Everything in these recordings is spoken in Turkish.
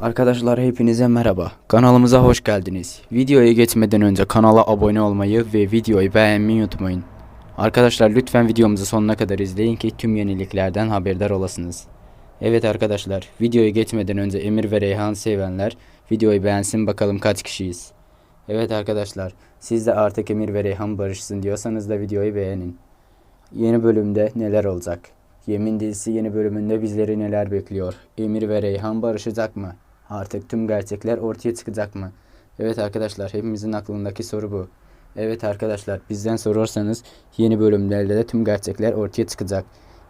Arkadaşlar hepinize merhaba. Kanalımıza hoş geldiniz. Videoya geçmeden önce kanala abone olmayı ve videoyu beğenmeyi unutmayın. Arkadaşlar lütfen videomuzu sonuna kadar izleyin ki tüm yeniliklerden haberdar olasınız. Evet arkadaşlar videoya geçmeden önce Emir ve Reyhan sevenler videoyu beğensin bakalım kaç kişiyiz. Evet arkadaşlar siz de artık Emir ve Reyhan barışsın diyorsanız da videoyu beğenin. Yeni bölümde neler olacak? Yemin dizisi yeni bölümünde bizleri neler bekliyor? Emir ve Reyhan barışacak mı? Artık tüm gerçekler ortaya çıkacak mı? Evet arkadaşlar hepimizin aklındaki soru bu. Evet arkadaşlar bizden sorarsanız yeni bölümlerde de tüm gerçekler ortaya çıkacak.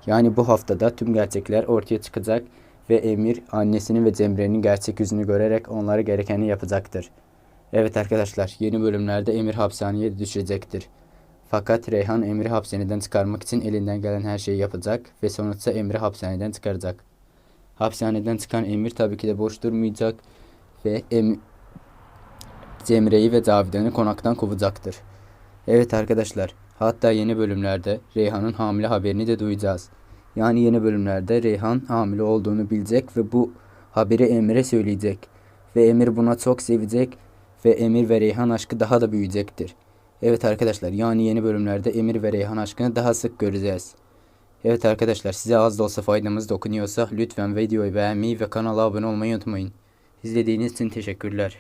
Yani bu haftada tüm gerçekler ortaya çıkacak ve Emir annesinin ve Cemre'nin gerçek yüzünü görerek onlara gerekeni yapacaktır. Evet arkadaşlar yeni bölümlerde Emir hapishaneye düşecektir. Fakat Reyhan Emir'i hapishaneden çıkarmak için elinden gelen her şeyi yapacak ve sonuçta Emir'i hapishaneden çıkaracak. Hapishaneden çıkan Emir tabii ki de boş durmayacak ve em Cemre'yi ve Cavidan'ı konaktan kovacaktır. Evet arkadaşlar, hatta yeni bölümlerde Reyhan'ın hamile haberini de duyacağız. Yani yeni bölümlerde Reyhan hamile olduğunu bilecek ve bu haberi Emir'e söyleyecek. Ve Emir buna çok sevecek ve Emir ve Reyhan aşkı daha da büyüyecektir. Evet arkadaşlar, yani yeni bölümlerde Emir ve Reyhan aşkını daha sık göreceğiz. Evet arkadaşlar size az da olsa faydamız dokunuyorsa lütfen videoyu beğenmeyi ve kanala abone olmayı unutmayın. İzlediğiniz için teşekkürler.